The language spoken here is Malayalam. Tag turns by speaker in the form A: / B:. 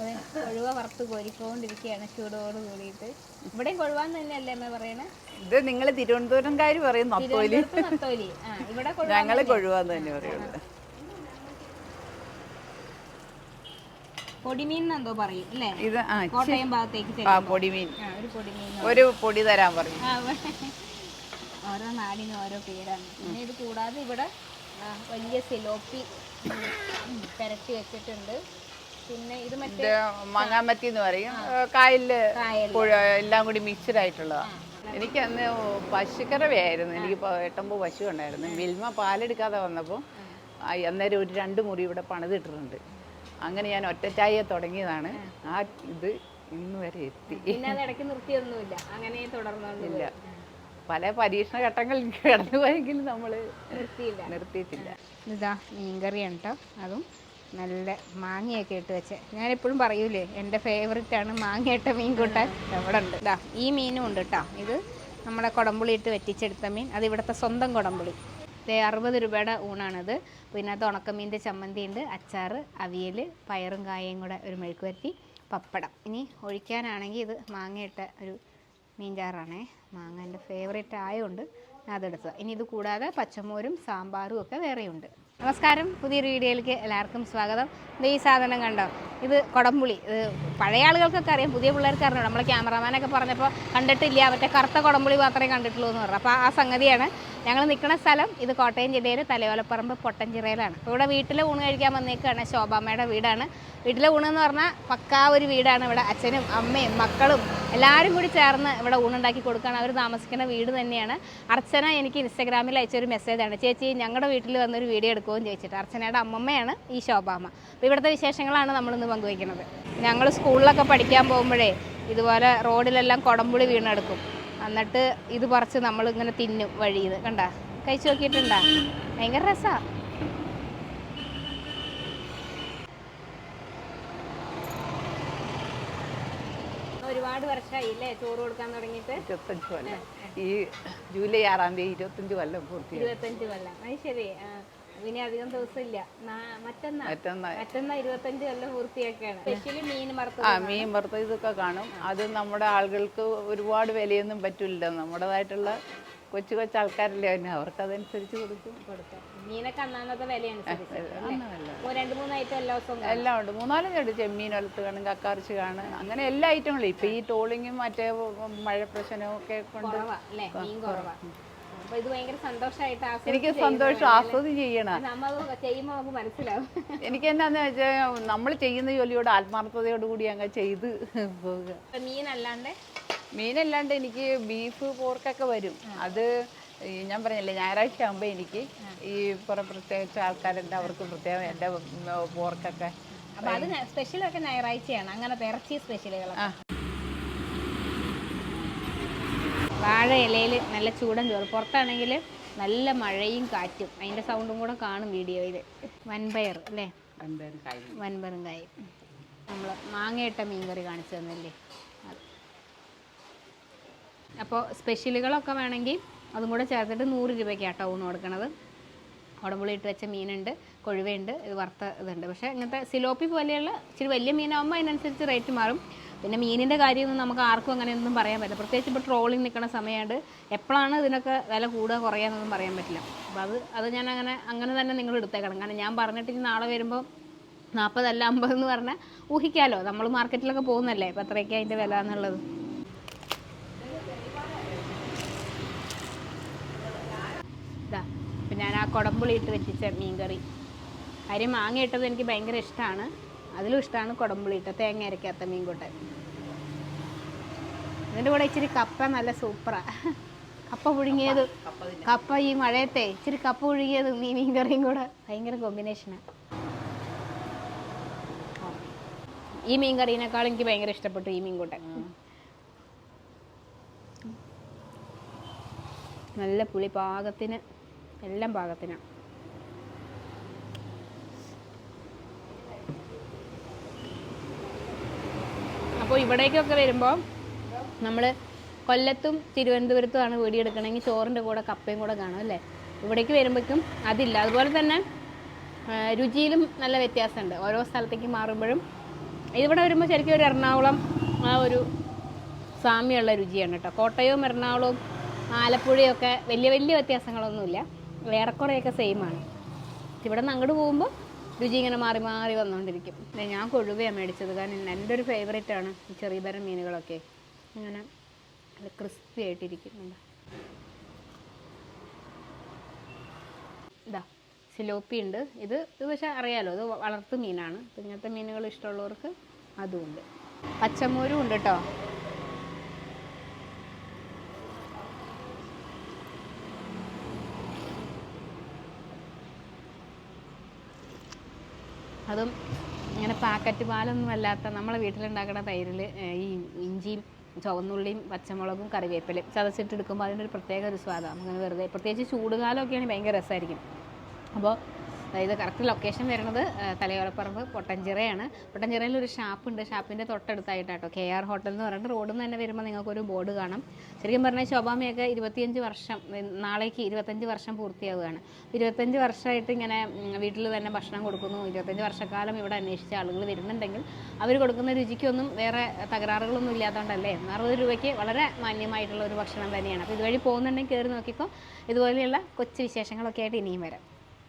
A: അതെ കൊഴുവ വറുത്ത് കോരിക്കൊണ്ടിരിക്കുകയാണ് ചൂടോട് കൂടിയിട്ട്. ഇവിടെയും കൊഴുവാന്ന് തന്നെയല്ലേ അമ്മ പറയണേ?
B: ഇത് നിങ്ങൾ തിരുവനന്തപുരംകാർ പറയും നത്തോലി
A: നത്തോലി. ആ ഇവിടെ
B: ഞങ്ങൾ കൊഴുവാന്ന് തന്നെ പറയുള്ളൂ.
A: പൊടിമീൻ എന്നെന്തോ പറയും അല്ലേ?
B: ഇത്
A: കോട്ടയം ഭാഗത്തേക്ക്
B: ആ പൊടിമീൻ.
A: ഒരു പൊടിമീൻ
B: ഒരു പൊടി തരാൻ പറയും
A: ഓരോ നാടിനും ഓരോ പേരാണ്. പിന്നെ ഇത് കൂടാതെ ഇവിടെ വലിയ സിലോപ്പി പെരട്ടി വെച്ചിട്ടുണ്ട്. പിന്നെ ഇത് മറ്റേ
B: മാങ്ങാമത്തി എന്ന് പറയും.
A: കായലിൽ.
B: പുഴ എല്ലാം കൂടി മിക്സ്ഡ് ആയിട്ടുള്ളതാണ് എനിക്ക് അന്ന് പശുക്കറവയായിരുന്നു. എനിക്ക് എട്ടമ്പോ പശു ഉണ്ടായിരുന്നു. മിൽമ പാലെടുക്കാതെ വന്നപ്പോൾ അന്നേരം ഒരു രണ്ട് മുറി ഇവിടെ പണിതിട്ടിട്ടുണ്ട് അങ്ങനെ ഞാൻ ഒറ്റച്ചായ തുടങ്ങിയതാണ്. ആ. ഇത് ഇന്ന് വരെ എത്തി.
A: ഇടയ്ക്ക് നിർത്തിയൊന്നുമില്ല. അങ്ങനെ
B: തുടർന്നില്ല പല പരീക്ഷണ ഘട്ടങ്ങളിൽ കടന്നു പോയെങ്കിലും നമ്മൾ
A: നിർത്തിയില്ല.
B: നിർത്തിയിട്ടില്ല.
A: ഇതാ മീൻകറിയാണ് കേട്ടോ അതും നല്ല മാങ്ങയൊക്കെ ഇട്ട് വെച്ച്. ഞാനെപ്പോഴും പറയൂലേ എന്റെ ഫേവററ്റ് ആണ് മാങ്ങയിട്ട മീൻ കൂട്ടാൻ. ഇവിടെ ഉണ്ട് ഇതാ ഈ മീനും ഉണ്ട് കേട്ടോ ഇത് നമ്മുടെ കുടംപുളി ഇട്ട് വെറ്റിച്ചെടുത്ത മീൻ. അത് ഇവിടുത്തെ സ്വന്തം കുടംപുളി. ഇത് അറുപത് രൂപയുടെ ഊണാണിത്. പിന്നെ അത് ഉണക്കമീന്റെ ചമ്മന്തി ഉണ്ട് അച്ചാർ അവിയൽ പയറും കായയും കൂടെ ഒരു മെഴുക്ക് മെഴുക്കുവരട്ടി പപ്പടം. ഇനി ഒഴിക്കാനാണെങ്കിൽ ഇത് മാങ്ങയിട്ട ഒരു മീൻചാറാണേ. മാങ്ങ എന്റെ ഫേവറേറ്റ് ആയതുകൊണ്ട് അതെടുത്തത്. ഇനി ഇത് കൂടാതെ പച്ചമോരും സാമ്പാറും ഒക്കെ വേറെയുണ്ട്. നമസ്കാരം. പുതിയൊരു വീഡിയോയിലേക്ക് എല്ലാവർക്കും സ്വാഗതം. ഇത് ഈ സാധനം കണ്ടോ? ഇത് കുടംപുളി. ഇത് പഴയ ആളുകൾക്കൊക്കെ അറിയാം. പുതിയ പിള്ളേർക്ക് അറിഞ്ഞു നമ്മളെ ക്യാമറാമാനൊക്കെ പറഞ്ഞപ്പോൾ കണ്ടിട്ടില്ല. മറ്റേ കറുത്ത കുടംപുളി മാത്രമേ കണ്ടിട്ടുള്ളൂ എന്ന് പറഞ്ഞു. അപ്പോൾ ആ സംഗതിയാണ്. ഞങ്ങൾ നിൽക്കുന്ന സ്ഥലം ഇത് കോട്ടയം ജില്ലയിൽ തലയോലപ്പറമ്പ് പൊട്ടഞ്ചിറയിലാണ്. അപ്പോൾ ഇവിടെ വീട്ടിലെ ഊണ് കഴിക്കാൻ വന്നേക്കാണ് ശോഭാമ്മയുടെ വീടാണ്. വീട്ടിലെ ഊണെന്ന് പറഞ്ഞാൽ പക്കാ ഒരു വീടാണ് ഇവിടെ. അച്ഛനും അമ്മയും മക്കളും എല്ലാവരും കൂടി ചേർന്ന് ഇവിടെ ഊണുണ്ടാക്കി കൊടുക്കുകയാണ്. അവർ താമസിക്കുന്ന വീട് തന്നെയാണ്. അർച്ചന എനിക്ക് ഇൻസ്റ്റാഗ്രാമിൽ അയച്ചൊരു മെസ്സേജാണ് ചേച്ചി ഞങ്ങളുടെ വീട്ടിൽ വന്നൊരു വീഡിയോ എടുക്കുമെന്ന് ചോദിച്ചിട്ട്. അർച്ചനയുടെ അമ്മമ്മയാണ് ഈ ശോഭാമ്മ. അപ്പോൾ ഇവിടുത്തെ വിശേഷങ്ങളാണ് നമ്മളിന്ന് പങ്കുവയ്ക്കുന്നത്. ഞങ്ങൾ സ്കൂളിലൊക്കെ പഠിക്കാൻ പോകുമ്പോഴേ ഇതുപോലെ റോഡിലെല്ലാം കുടംപുളി വീണെടുക്കും. എന്നിട്ട് ഇത് പറിച്ച് നമ്മളിങ്ങനെ തിന്നും വഴിയിൽ കണ്ട? കഴിച്ചു നോക്കിയിട്ടുണ്ടാ? ഭയങ്കര രസമാണ് ഒരുപാട് വർഷമായി അല്ലേ ചോറ് കൊടുക്കാൻ തുടങ്ങിയിട്ട്?
B: ഇരുപത്തഞ്ച് കൊല്ലം. ഈ ജൂലൈ ആറാം തീയതി ഇരുപത്തഞ്ച് കൊല്ലം പൂർത്തി
A: ഇരുപത്തഞ്ച് കൊല്ലം. അത് ശരി. പിന്നെ അധികം ദിവസം ഇല്ല മറ്റന്നാ.
B: മറ്റന്നാ.
A: ഇരുപത്തഞ്ച് കൊല്ലം പൂർത്തിയാക്കാണ് സ്പെഷ്യലി മീൻ
B: ആ മീൻ വറുത്തത് ഇതൊക്കെ കാണും. അത് നമ്മുടെ ആളുകൾക്ക് ഒരുപാട് വിലയൊന്നും പറ്റില്ല നമ്മുടേതായിട്ടുള്ള കൊച്ചു കൊച്ചു ആൾക്കാരല്ലേ അതിന് അവർക്ക് അതനുസരിച്ച് കൊടുക്കും
A: കൊടുക്കാം. മീനൊക്കെ അന്നാന്നത്തെ വിലയാണ് രണ്ട് മൂന്ന് ഐറ്റം എല്ലാ ദിവസവും
B: എല്ലാം ഉണ്ട്. മൂന്നാലും ഉണ്ട് ചെമ്മീൻ വലത്ത് കാണും കക്കാർച്ചി കാണും. അങ്ങനെ എല്ലാ ഐറ്റങ്ങളും ഇപ്പം ഈ ട്രോളിങ്ങും മറ്റേ മഴ പ്രശ്നവും ഒക്കെ കൊണ്ട് എനിക്ക് സന്തോഷം ആസ്വദി ചെയ്യണം എനിക്ക് എന്നാന്ന് വെച്ചാൽ നമ്മൾ ചെയ്യുന്ന ജോലിയോട് ആത്മാർത്ഥതയോടുകൂടി അങ്ങ് ചെയ്ത് പോവുക.
A: മീൻ മീനല്ലാണ്ട്
B: മീനല്ലാണ്ട് എനിക്ക് ബീഫ് പോർക്കൊക്കെ വരും. അത് ഞാൻ പറഞ്ഞില്ലേ ഞായറാഴ്ച ആകുമ്പോൾ എനിക്ക് ഈ കുറേ പ്രത്യേകിച്ച് ആൾക്കാരുണ്ട് അവർക്ക് പ്രത്യേകം എന്റെ പോർക്കൊക്കെ
A: അപ്പൊ അത് സ്പെഷ്യലൊക്കെ ഞായറാഴ്ചയാണ്. അങ്ങനത്തെ ഇറച്ചി സ്പെഷ്യലുകളൊക്കെ വാഴ ഇലയിൽ നല്ല ചൂടൻ ചോറ്. പുറത്താണെങ്കിൽ നല്ല മഴയും കാറ്റും. അതിന്റെ സൗണ്ടും കൂടെ കാണും വീഡിയോയിൽ വൻപയർ അല്ലേ? വൻപയറും കായും. നമ്മൾ മാങ്ങയിട്ട മീൻകറി കാണിച്ചു തന്നില്ലേ? അപ്പോൾ സ്പെഷ്യലുകളൊക്കെ വേണമെങ്കിൽ അതും കൂടെ ചേർത്തിട്ട് നൂറ് രൂപയ്ക്കാണ് ടൗൺ കൊടുക്കണത്. ഉടമ്പുളി ഇട്ട് വെച്ച മീനുണ്ട് കൊഴുവയുണ്ട് ഇത് വറുത്ത ഇതുണ്ട്. പക്ഷേ ഇങ്ങനത്തെ സിലോപ്പി പോലെയുള്ള ഇച്ചിരി വലിയ മീനാകുമ്പോൾ അതിനനുസരിച്ച് റേറ്റ് മാറും. പിന്നെ മീനിന്റെ കാര്യമൊന്നും നമുക്ക് ആർക്കും അങ്ങനെയൊന്നും പറയാൻ പറ്റില്ല. പ്രത്യേകിച്ച് ഇപ്പോൾ ട്രോളിങ് നിൽക്കുന്ന സമയമായിട്ട് എപ്പോഴാണ് ഇതിനൊക്കെ വില കൂടുക കുറയാന്നൊന്നും പറയാൻ പറ്റില്ല. അപ്പോൾ അത് അത് ഞാൻ അങ്ങനെ അങ്ങനെ തന്നെ നിങ്ങൾ എടുത്തേക്കണം. കാരണം ഞാൻ പറഞ്ഞിട്ട് ഇനി നാളെ വരുമ്പോൾ നാൽപ്പതല്ല അമ്പതെന്ന് പറഞ്ഞാൽ ഊഹിക്കാമല്ലോ നമ്മൾ മാർക്കറ്റിലൊക്കെ പോകുന്നല്ലേ? അപ്പോൾ എത്രയൊക്കെ അതിന്റെ വില എന്നുള്ളത് ഇതാ ഇപ്പം ഞാൻ ആ കുടമ്പുളി ഇട്ട് വെച്ചിച്ച മീൻകറി. കാര്യം മാങ്ങ ഇട്ടത് എനിക്ക് ഭയങ്കര ഇഷ്ടമാണ് അതിലും ഇഷ്ടമാണ് കുടമ്പുളി ഇട്ട തേങ്ങ അരക്കാത്ത മീൻകൂട്ടൻ ഇതിന്റെ കൂടെ ഇച്ചിരി കപ്പ നല്ല സൂപ്പറാണ് കപ്പ പുഴുങ്ങിയത് കപ്പ ഈ മഴയത്തെ ഇച്ചിരി കപ്പ പുഴുങ്ങിയതും ഈ മീൻകറിയും കൂടെ ഭയങ്കര കോമ്പിനേഷനാണ് ഈ മീൻ കറീനേക്കാൾ എനിക്ക് ഭയങ്കര ഇഷ്ടപ്പെട്ടു ഈ മീൻകൂട്ടൻ നല്ല പുളി പാകത്തിന് എല്ലാം പാകത്തിനാണ് അപ്പോൾ ഇവിടേക്കൊക്കെ വരുമ്പോൾ നമ്മൾ കൊല്ലത്തും തിരുവനന്തപുരത്തുമാണ് വീഡിയോ എടുക്കണമെങ്കിൽ ചോറിന്റെ കൂടെ കപ്പയും കൂടെ കാണും അല്ലേ? ഇവിടേക്ക് വരുമ്പോഴേക്കും അതില്ല. അതുപോലെ തന്നെ രുചിയിലും നല്ല വ്യത്യാസമുണ്ട് ഓരോ സ്ഥലത്തേക്ക് മാറുമ്പോഴും ഇവിടെ വരുമ്പോൾ ശരിക്കും ഒരു എറണാകുളം ആ ഒരു സാമ്യമുള്ള രുചിയാണ് കേട്ടോ. കോട്ടയവും എറണാകുളവും ആലപ്പുഴയൊക്കെ വലിയ വലിയ വ്യത്യാസങ്ങളൊന്നുമില്ല. ഏറെക്കുറെയൊക്കെ സെയിം ആണ് ഇവിടെ നിന്ന് അങ്ങോട്ട് പോകുമ്പോൾ രുചി ഇങ്ങനെ മാറി മാറി വന്നുകൊണ്ടിരിക്കും ഞാൻ കൊഴുവയാണ് മേടിച്ചത്. കാരണം എന്റെ ഒരു ഫേവറേറ്റ് ആണ് ഈ ചെറിയ തരം മീനുകളൊക്കെ. ഇങ്ങനെ നല്ല ക്രിസ്പി ആയിട്ടിരിക്കുന്നുണ്ട്. ഇതാ സിലോപ്പി ഉണ്ട്. ഇത് ഇത് പക്ഷേ അറിയാലോ ഇത് വളർത്തു മീനാണ്. ഇങ്ങനത്തെ മീനുകൾ ഇഷ്ടമുള്ളവർക്ക് അതുമുണ്ട് പച്ചമോരും ഉണ്ട് കേട്ടോ. അതും ഇങ്ങനെ പാക്കറ്റ് പാലൊന്നും അല്ലാത്ത നമ്മളെ വീട്ടിലുണ്ടാക്കുന്ന തൈരിൽ ഈ ഇഞ്ചിയും ചുവന്നുള്ളിയും പച്ചമുളകും കറിവേപ്പിലയും ചതച്ചിട്ടെടുക്കുമ്പോൾ അതിനൊരു പ്രത്യേക ഒരു സ്വാദാണ് അങ്ങനെ വെറുതെ പ്രത്യേകിച്ച് ചൂടുകാലമൊക്കെയാണെങ്കിൽ ഭയങ്കര രസമായിരിക്കും അപ്പോൾ ഇത് കറക്റ്റ് ലൊക്കേഷൻ വരുന്നത് തലയോലപ്പറമ്പ് പൊട്ടഞ്ചിറയാണ്. പൊട്ടഞ്ചിറയിൽ ഒരു ഷാപ്പുണ്ട്. ഷാപ്പിന്റെ തൊട്ടടുത്തായിട്ടാട്ടോ കെ ആർ ഹോട്ടൽ എന്ന് പറഞ്ഞിട്ട് റോഡിൽ നിന്ന് തന്നെ വരുമ്പോൾ നിങ്ങൾക്കൊരു ബോർഡ് കാണാം. ശരിക്കും പറഞ്ഞാൽ ശോഭാമയൊക്കെ ഇരുപത്തിയഞ്ച് വർഷം നാളേക്ക് ഇരുപത്തഞ്ച് വർഷം പൂർത്തിയാവുകയാണ്. ഇരുപത്തഞ്ച് വർഷമായിട്ട് ഇങ്ങനെ വീട്ടിൽ തന്നെ ഭക്ഷണം കൊടുക്കുന്നു. ഇരുപത്തഞ്ച് വർഷക്കാലം ഇവിടെ അന്വേഷിച്ച ആളുകൾ വരുന്നുണ്ടെങ്കിൽ അവർ കൊടുക്കുന്ന രുചിക്കൊന്നും വേറെ തകരാറുകളൊന്നും ഇല്ലാത്തതുകൊണ്ടല്ലേ അറുപത് രൂപയ്ക്ക് വളരെ മാന്യമായിട്ടുള്ള ഒരു ഭക്ഷണം തന്നെയാണ്. അപ്പോൾ ഇതുവഴി പോകുന്നുണ്ടെങ്കിൽ കയറി നോക്കിക്കോ. ഇതുപോലെയുള്ള കൊച്ചു വിശേഷങ്ങളൊക്കെ ആയിട്ട് ഇനിയും വരാം.